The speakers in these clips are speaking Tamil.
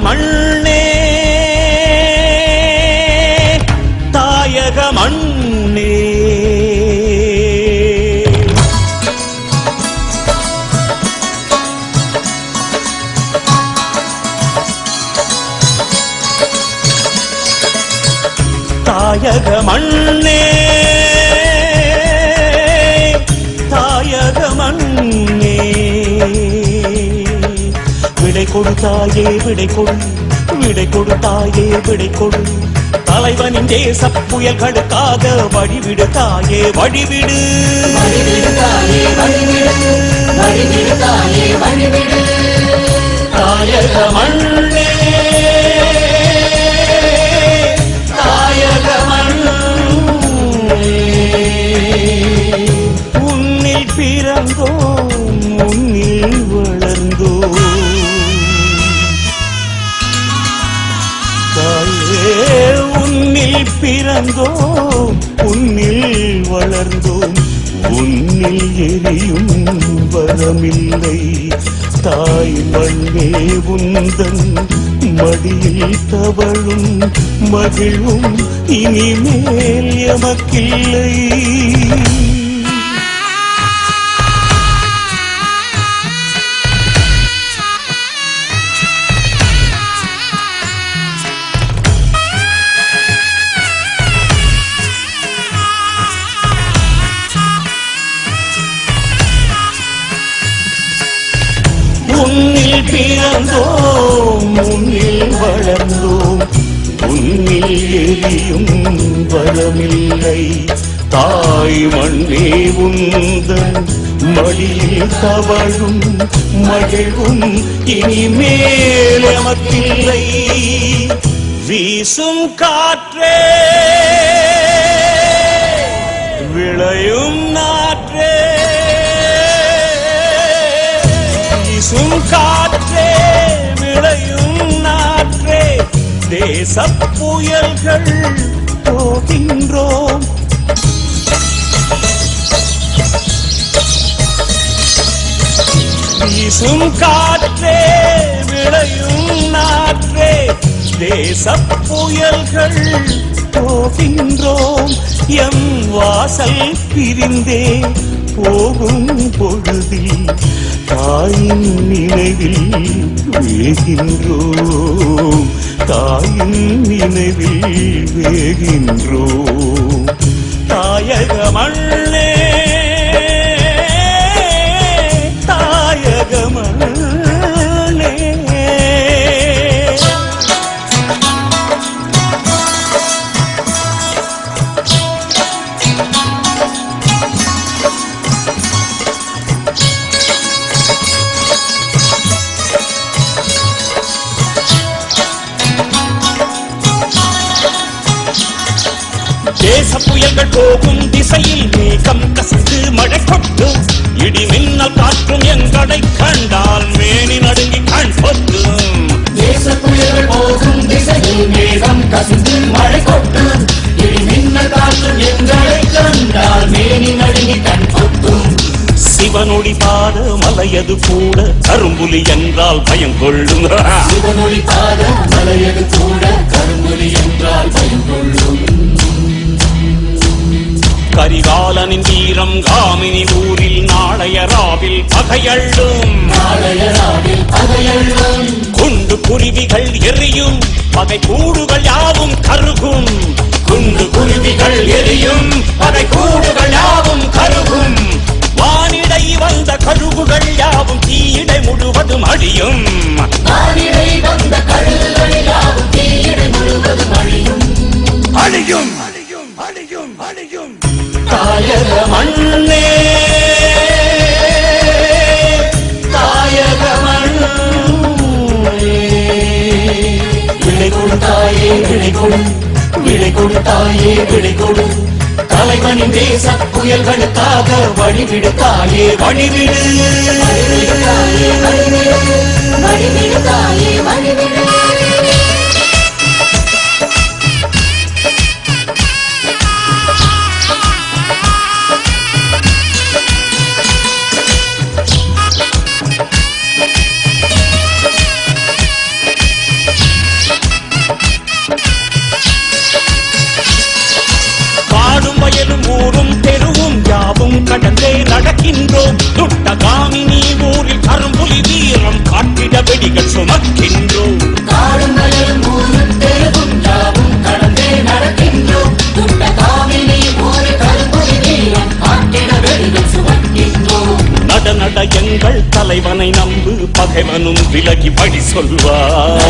மண்ணே. தாயக மண்ணே. தாயக மண்ணே. விடை கொடுத்தாயே விடை கொடு விடை கொடுத்தாயே விடை கொடு தலைவனின் தேச புயல் கடுக்காத வழிவிடு தாயே வழிவிடு. தாயே வழிவிடு. வழிவிடுதாயே வழிவிடு உன்னில் பிறந்தோம் உன்னில் வளர்ந்தோம் உன்னில் எரியும் வரமில்லை தாய் மண்ணே உந்தன் மடியில் தவழும் மகிழும் இனிமேல் எமக்கில்லை. உன்னில் பிறந்தோம் உன்னில் வளர்ந்தோம். உன்னில் எரியும் வரமில்லை தாய் மண்ணே உந்தன் மடியில் தவழும் மகிழும் இனிமேல் எமக்கில்லை. வீசும் காற்றே விளையும் நாற்றே வீசும் காற்றே விளையும் நாற்றே. தேச புயல்கள் போகின்றோம் வீசும் காற்றே விளையும் நாற்றே. தேச புயல்கள் போகின்றோம் எம் வாசல் பிரிந்தே. போகும் பொழுதில் தாயின் நினைவில் வேகின்றோம். தாயின் நினைவில் வேகின்றோம். தாயக மண்ணே புயல்கள் போகும் திசையில் மேகம் கசிந்து மழை கொட்டும் இடி மின்னல் காற்றும் எங்களை கண்டால் மேனி நடுங்கி கண் பொத்தும் தேச புயல்கள் போகும் திசையில் மேகம் கசிந்து மழை கொட்டும் இடி மின்னல் காற்றும் எங்களை கண்டால் மேனி நடுங்கி கண் கொட்டும் சிவனொளி பாத மலையது கூட. கரும்புலி என்றால் பயம் கொள்ளும் சிவனொளி பாத மலையது கரிகாலனின் வீரம் காமினி ஊரில் நாளைய ராவில் பகையள்ளும். குண்டு குருவிகள் எரியும் பகை கூடுகள் யாவும் கருகும். குண்டு குருவிகள் எரியும் பகை கூடுகள் யாவும் கருகும். வானிடை வந்த கழுகுகள் யாவும் தீயிடை முழுவதும் அழியும் வானிலை வந்த கழுகுகள் யாவும் தீயிடை முழுவதும் அழியும் அழியும். அழியும் அழியும் அழியும். தாயக மண்ணே தாயக மண்ணே விடை கொடுத்தாயே விடை கொடு விடை கொடுத்தாயே விடை கொடு தலைவனின் தேச புயல்களுக்காக வழிவிடு தாயே வழிவிடு. வழிவிடு வழிவிடு வழிவிடு தாயே. தலைவனை நம்பு பகைவனும் விலகி படி சொல்வார்.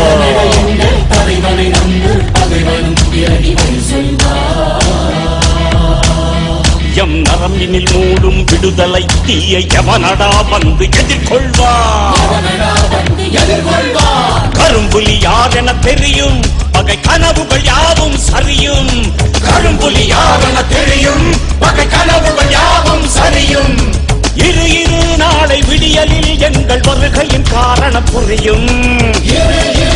தலைவனை நம்பு பகைவனும் விலகி படி சொல்வார் எம் நரம்பினில் மூடும் விடுதலை தீய எவனடா வந்து எதிர்கொள்வார்? வந்து எதிர்கொள்வார் கரும்புலி யார் என தெரியும்? பகை கனவுகள் யாவும் சரியும். கரும்புலி யார் என தெரியும்? பகை கனவுகள் யாவும் புரியும்.